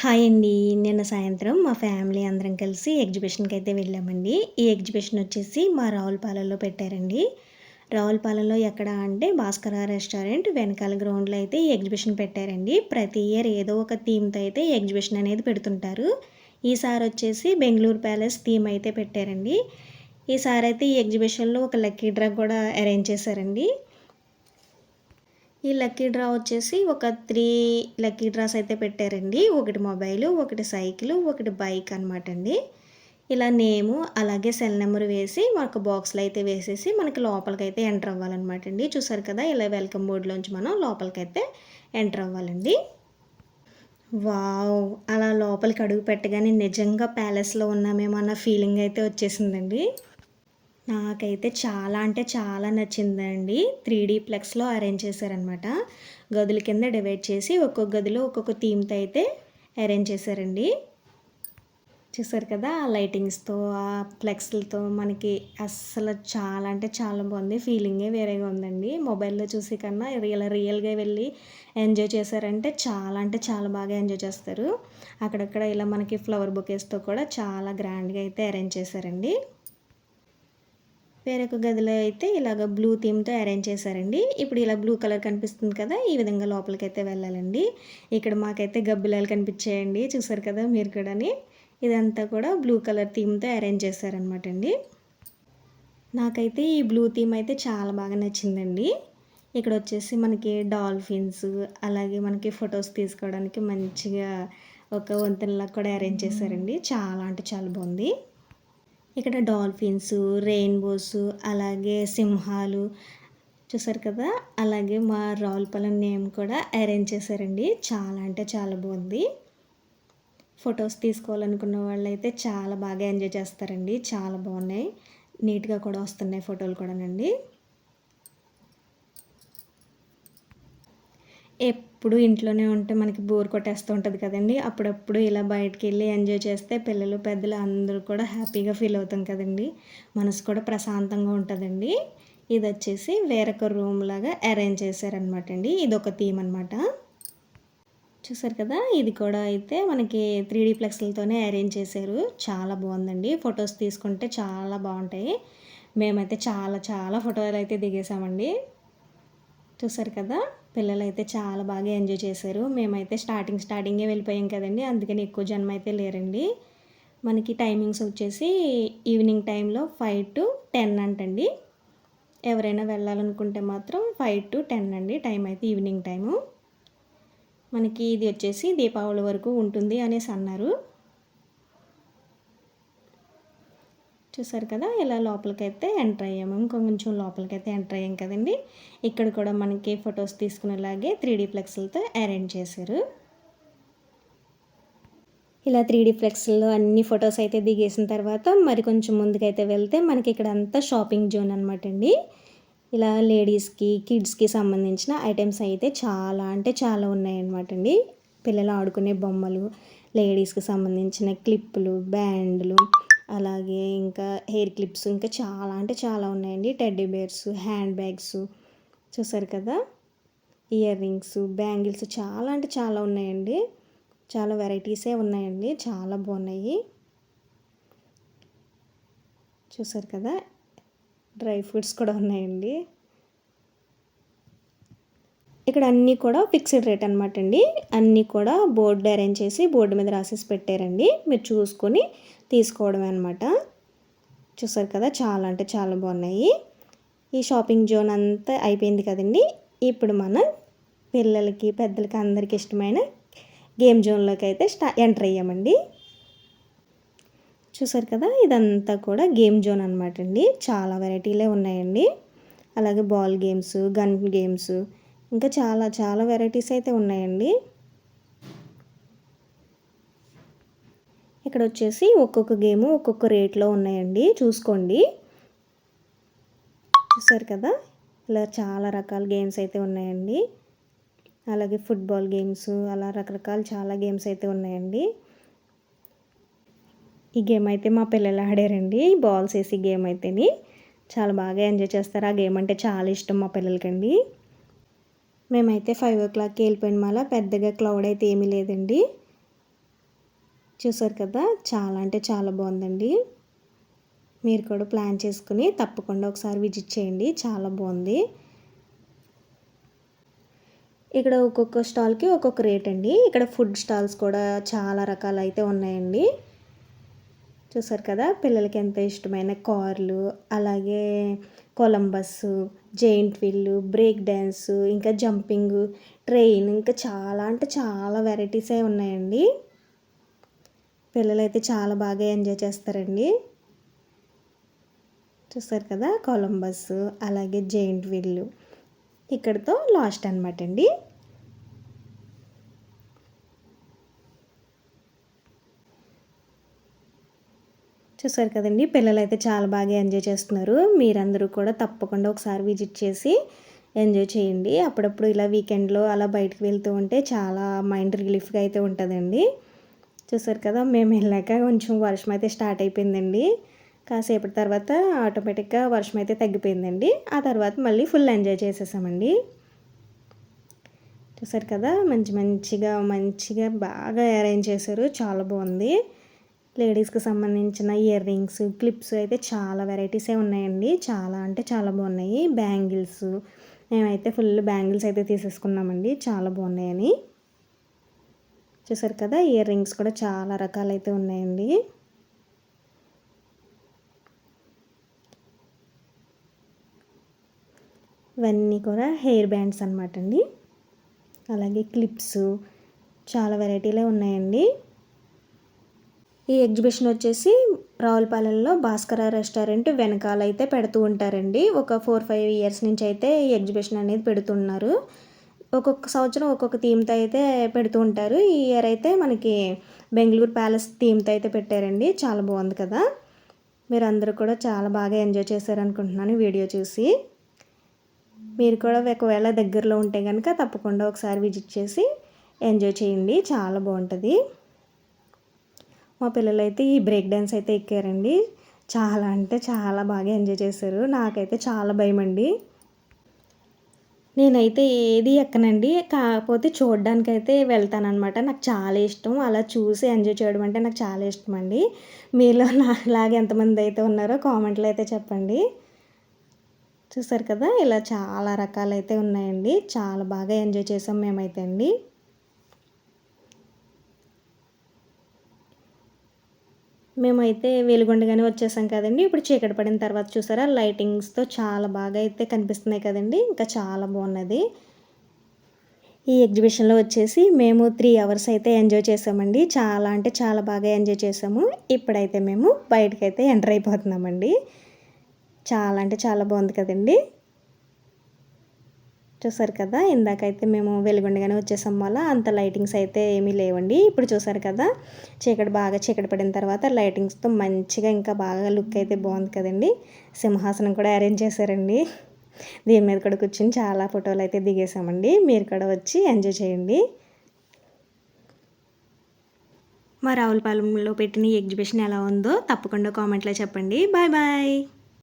Hi అండి. నిన్న సాయంత్రం మా ఫ్యామిలీ అందరం కలిసి ఎగ్జిబిషన్కి అయితే వెళ్ళామండి. ఈ ఎగ్జిబిషన్ వచ్చేసి మా రావులపాలెంలో పెట్టారండి. రావులపాలెంలో ఎక్కడ అంటే భాస్కర రెస్టారెంట్ వెనకాల గ్రౌండ్లో అయితే ఈ ఎగ్జిబిషన్ పెట్టారండి. ప్రతి ఇయర్ ఏదో ఒక థీమ్తో అయితే ఎగ్జిబిషన్ అనేది పెడుతుంటారు. ఈసారి వచ్చేసి బెంగళూరు ప్యాలెస్ థీమ్ అయితే పెట్టారండి. ఈసారి అయితే ఈ ఎగ్జిబిషన్లో ఒక లక్కీ డ్రా కూడా అరేంజ్ చేశారండి. ఈ లక్కీ డ్రా వచ్చేసి ఒక త్రీ లక్కీ డ్రాస్ అయితే పెట్టారండి. ఒకటి మొబైల్ ఒకటి సైకిల్ ఒకటి బైక్ అనమాట అండి. ఇలా నేము అలాగే సెల్ నెంబర్ వేసి మనకు బాక్స్లో అయితే వేసేసి మనకి లోపలికి అయితే ఎంటర్ అవ్వాలన్నమాట అండి. చూసారు కదా ఇలా వెల్కమ్ బోర్డులోంచి మనం లోపలికి అయితే ఎంటర్ అవ్వాలండి. వావ్! అలా లోపలికి అడుగు పెట్టగానే నిజంగా ప్యాలెస్లో ఉన్నామేమో అన్న ఫీలింగ్ అయితే వచ్చేసిందండి. నాకైతే చాలా అంటే చాలా నచ్చిందండి. త్రీ డీ ప్లెక్స్లో అరేంజ్ చేశారనమాట గదుల కింద డివైడ్ చేసి ఒక్కొక్క గదిలో ఒక్కొక్క థీమ్తో అయితే అరేంజ్ చేశారండి. చూసారు కదా ఆ లైటింగ్స్తో ఆ ఫ్లెక్స్లతో మనకి అస్సలు చాలా అంటే చాలా బాగుంది. ఫీలింగే వేరేగా ఉందండి. మొబైల్లో చూసి కన్నా రియల్ రియల్గా వెళ్ళి ఎంజాయ్ చేశారంటే చాలా అంటే చాలా బాగా ఎంజాయ్ చేస్తారు. అక్కడక్కడ ఇలా మనకి ఫ్లవర్ బొకేస్తో కూడా చాలా గ్రాండ్గా అయితే అరేంజ్ చేశారండి. వేరొక గదిలో అయితే ఇలాగ బ్లూ థీమ్తో అరేంజ్ చేశారండి. ఇప్పుడు ఇలా బ్లూ కలర్ కనిపిస్తుంది కదా ఈ విధంగా లోపలికైతే వెళ్ళాలండి. ఇక్కడ మాకైతే గబ్బిలాలు కనిపించాయండి చూసారు కదా మీరు కూడాని. ఇదంతా కూడా బ్లూ కలర్ థీమ్తో అరేంజ్ చేశారనమాట అండి. నాకైతే ఈ బ్లూ థీమ్ అయితే చాలా బాగా నచ్చిందండి. ఇక్కడ వచ్చేసి మనకి డాల్ఫిన్స్ అలాగే మనకి ఫొటోస్ తీసుకోవడానికి మంచిగా ఒక వంతెనలా కూడా అరేంజ్ చేశారండి. చాలా అంటే చాలా బాగుంది. ఇక్కడ డాల్ఫిన్స్ రెయిన్బోస్ అలాగే సింహాలు చూసారు కదా? అలాగే మా రావులపాలెం నేమ్ కూడా అరేంజ్ చేశారండి. చాలా అంటే చాలా బాగుంది. ఫొటోస్ తీసుకోవాలనుకున్న వాళ్ళు అయితే చాలా బాగా ఎంజాయ్ చేస్తారండి. చాలా బాగున్నాయి. నీట్గా కూడా వస్తున్నాయి ఫోటోలు కూడానండి. ఎప్పుడు ఇంట్లోనే ఉంటే మనకి బోర్ కొట్టేస్తూ ఉంటుంది కదండి. అప్పుడప్పుడు ఇలా బయటకు వెళ్ళి ఎంజాయ్ చేస్తే పిల్లలు పెద్దలు అందరూ కూడా హ్యాపీగా ఫీల్ అవుతాం కదండి. మనసు కూడా ప్రశాంతంగా ఉంటుందండి. ఇది వచ్చేసి వేరొక రూమ్ లాగా అరేంజ్ చేశారనమాట అండి. ఇది ఒక థీమ్ అనమాట చూసారు కదా ఇది కూడా అయితే మనకి త్రీ డీ ఫ్లెక్స్లతోనే అరేంజ్ చేశారు. చాలా బాగుందండి. ఫొటోస్ తీసుకుంటే చాలా బాగుంటాయి. మేమైతే చాలా చాలా ఫోటోలు అయితే దిగేసామండి. చూసారు కదా? పిల్లలు అయితే చాలా బాగా ఎంజాయ్ చేశారు. మేమైతే స్టార్టింగ్ స్టార్టింగే వెళ్ళిపోయాం కదండి. అందుకని ఎక్కువ జన్మ అయితే లేరండి. మనకి టైమింగ్స్ వచ్చేసి ఈవినింగ్ టైంలో ఫైవ్ టు టెన్ అంటండి. ఎవరైనా వెళ్ళాలనుకుంటే మాత్రం ఫైవ్ టు టెన్ అండి టైం అయితే ఈవినింగ్ టైము. మనకి ఇది వచ్చేసి దీపావళి వరకు ఉంటుంది అనేసి అన్నారు. చూసారు కదా ఇలా లోపలికైతే ఎంటర్ అయ్యాము. ఇంకొంచెం లోపలికైతే ఎంటర్ అయ్యాం కదండి. ఇక్కడ కూడా మనకి ఫొటోస్ తీసుకునేలాగే త్రీ డీ ఫ్లెక్స్లతో అరేంజ్ చేశారు. ఇలా త్రీ డీ ఫ్లెక్స్లో అన్ని ఫొటోస్ అయితే దిగేసిన తర్వాత మరి కొంచెం ముందుకైతే వెళ్తే మనకి ఇక్కడ అంతా షాపింగ్ జోన్ అనమాట అండి. ఇలా లేడీస్కి కిడ్స్కి సంబంధించిన ఐటమ్స్ అయితే చాలా అంటే చాలా ఉన్నాయన్నమాట అండి. పిల్లలు ఆడుకునే బొమ్మలు లేడీస్కి సంబంధించిన క్లిప్పులు బ్యాండ్లు అలాగే ఇంకా హెయిర్ క్లిప్స్ ఇంకా చాలా అంటే చాలా ఉన్నాయండి. టెడ్డీ బేర్స్ హ్యాండ్ బ్యాగ్స్ చూసారు కదా? ఇయర్ రింగ్స్ బ్యాంగిల్స్ చాలా అంటే చాలా ఉన్నాయండి. చాలా వెరైటీసే ఉన్నాయండి. చాలా బాగున్నాయి. చూసారు కదా? డ్రై ఫ్రూట్స్ కూడా ఉన్నాయండి. ఇక్కడ అన్నీ కూడా ఫిక్స్డ్ రేట్ అనమాట అండి అన్నీ కూడా బోర్డు అరేంజ్ చేసి బోర్డు మీద రాసేసి పెట్టారండి. మీరు చూసుకొని తీసుకోవడమే అనమాట చూసారు కదా చాలా అంటే చాలా బాగున్నాయి. ఈ షాపింగ్ జోన్ అంతా అయిపోయింది కదండి. ఇప్పుడు మనం పిల్లలకి పెద్దలకి అందరికి ఇష్టమైన గేమ్ జోన్లోకి అయితే స్టా ఎంటర్ అయ్యామండి. చూసారు కదా ఇదంతా కూడా గేమ్ జోన్ అనమాట అండి చాలా వెరైటీలే ఉన్నాయండి. అలాగే బాల్ గేమ్స్ గన్ గేమ్స్ ఇంకా చాలా చాలా వెరైటీస్ అయితే ఉన్నాయండి. ఇక్కడ వచ్చేసి ఒక్కొక్క గేమ్ ఒక్కొక్క రేట్లో ఉన్నాయండి. చూసుకోండి. చూసారు కదా? ఇలా చాలా రకాల గేమ్స్ అయితే ఉన్నాయండి. అలాగే ఫుట్బాల్ గేమ్స్ అలా రకరకాల చాలా గేమ్స్ అయితే ఉన్నాయండి. ఈ గేమ్ అయితే మా పిల్లలు ఆడారండి. బాల్స్ వేసి గేమ్ అయితేని. చాలా బాగా ఎంజాయ్ చేస్తారు. ఆ గేమ్ అంటే చాలా ఇష్టం మా పిల్లలకండి. మేమైతే ఫైవ్ ఓ క్లాక్కి వెళ్ళిపోయిన మళ్ళీ పెద్దగా క్లౌడ్ అయితే ఏమీ లేదండి. చూసారు కదా చాలా అంటే చాలా బాగుందండి. మీరు కూడా ప్లాన్ చేసుకుని తప్పకుండా ఒకసారి విజిట్ చేయండి. చాలా బాగుంది. ఇక్కడ ఒక్కొక్క స్టాల్కి ఒక్కొక్క రేట్ అండి. ఇక్కడ ఫుడ్ స్టాల్స్ కూడా చాలా రకాలు అయితే ఉన్నాయండి. చూసారు కదా పిల్లలకి ఎంత ఇష్టమైన కార్లు అలాగే Columbus giant wheel break dance ఇంకా జంపింగ్ ట్రైన్ ఇంకా చాలా అంటే చాలా వెరైటీసే ఉన్నాయండి. పిల్లలైతే చాలా బాగా ఎంజాయ్ చేస్తారండి. చూస్తారు కదా కొలంబస్ అలాగే జెయింట్ వీల్. ఇక్కడితో లాస్ట్ అనమాట అండి. చూసారు కదండి పిల్లలు అయితే చాలా బాగా ఎంజాయ్ చేస్తున్నారు. మీరందరూ కూడా తప్పకుండా ఒకసారి విజిట్ చేసి ఎంజాయ్ చేయండి. అప్పుడప్పుడు ఇలా వీకెండ్లో అలా బయటకు వెళ్తూ ఉంటే చాలా మైండ్ రిలీఫ్గా అయితే ఉంటుందండి. చూసారు కదా మేము వెళ్ళాక కొంచెం వర్షం అయితే స్టార్ట్ అయిపోయిందండి. కాసేపటి తర్వాత ఆటోమేటిక్గా వర్షం అయితే తగ్గిపోయిందండి. ఆ తర్వాత మళ్ళీ ఫుల్ ఎంజాయ్ చేసేసామండి. చూసారు కదా మంచి మంచిగా మంచిగా బాగా అరేంజ్ చేశారు. చాలా బాగుంది. లేడీస్కి సంబంధించిన ఇయర్ రింగ్స్ క్లిప్స్ అయితే చాలా వెరైటీసే ఉన్నాయండి. చాలా అంటే చాలా బాగున్నాయి. బ్యాంగిల్స్ మేమైతే ఫుల్ బ్యాంగిల్స్ అయితే తీసేసుకున్నామండి. చాలా బాగున్నాయని. చూసారు కదా ఇయర్ రింగ్స్ కూడా చాలా రకాలైతే ఉన్నాయండి. ఇవన్నీ కూడా హెయిర్ బ్యాండ్స్ అనమాట అండి. అలాగే క్లిప్స్ చాలా వెరైటీలే ఉన్నాయండి. ఈ ఎగ్జిబిషన్ వచ్చేసి రావులపాలెంలో భాస్కర రెస్టారెంట్ వెనకాల అయితే పెడుతూ ఉంటారండి. ఒక ఫోర్ ఫైవ్ ఇయర్స్ నుంచి అయితే ఈ ఎగ్జిబిషన్ అనేది పెడుతున్నారు. ఒక్కొక్క సంవత్సరం ఒక్కొక్క థీమ్తో అయితే పెడుతూ ఉంటారు. ఈ ఇయర్ అయితే మనకి బెంగళూరు ప్యాలెస్ థీమ్తో అయితే పెట్టారండి. చాలా బాగుంది కదా. మీరు అందరూ కూడా చాలా బాగా ఎంజాయ్ చేశారనుకుంటున్నాను వీడియో చూసి. మీరు కూడా ఒకవేళ దగ్గరలో ఉంటే కనుక తప్పకుండా ఒకసారి విజిట్ చేసి ఎంజాయ్ చేయండి. చాలా బాగుంటుంది. మా పిల్లలు అయితే ఈ బ్రేక్ డ్యాన్స్ అయితే ఎక్కారండి. చాలా అంటే చాలా బాగా ఎంజాయ్ చేశారు. నాకైతే చాలా భయం అండి నేనైతే ఏది ఎక్కనండి. కాకపోతే చూడడానికైతే వెళ్తానమాట నాకు చాలా ఇష్టం. అలా చూసి ఎంజాయ్ చేయడం అంటే నాకు చాలా ఇష్టం అండి మీలో నాలాగే ఎంతమంది అయితే ఉన్నారో కామెంట్లో అయితే చెప్పండి. చూసారు కదా ఇలా చాలా రకాలైతే ఉన్నాయండి. చాలా బాగా ఎంజాయ్ చేసాం మేమైతే అండి. మేమైతే వెలుగుండగానే వచ్చేసాం కదండి. ఇప్పుడు చీకటి పడిన తర్వాత చూసారా లైటింగ్స్తో చాలా బాగా అయితే కనిపిస్తున్నాయి కదండి. ఇంకా చాలా బాగున్నది. ఈ ఎగ్జిబిషన్లో వచ్చేసి మేము త్రీ అవర్స్ అయితే ఎంజాయ్ చేసామండి. చాలా అంటే చాలా బాగా ఎంజాయ్ చేసాము. ఇప్పుడైతే మేము బయటకైతే ఎంటర్ అయిపోతున్నామండి. చాలా అంటే చాలా బాగుంది కదండి. చూసారు కదా? ఇందాకైతే మేము వెలుగుండగానే వచ్చేసాం వల్ల అంత లైటింగ్స్ అయితే ఏమీ లేవండి. ఇప్పుడు చూసారు కదా? చీకటి బాగా చీకటి పడిన తర్వాత లైటింగ్స్తో మంచిగా ఇంకా బాగా లుక్ అయితే బాగుంది కదండి. సింహాసనం కూడా అరేంజ్ చేశారండి. దీని మీద కూడా కూర్చొని చాలా ఫోటోలు అయితే దిగేసామండి. మీరు కూడా వచ్చి ఎంజాయ్ చేయండి. మా రావులపాలెంలో పెట్టిన ఎగ్జిబిషన్ ఎలా ఉందో తప్పకుండా కామెంట్లో చెప్పండి. Bye bye.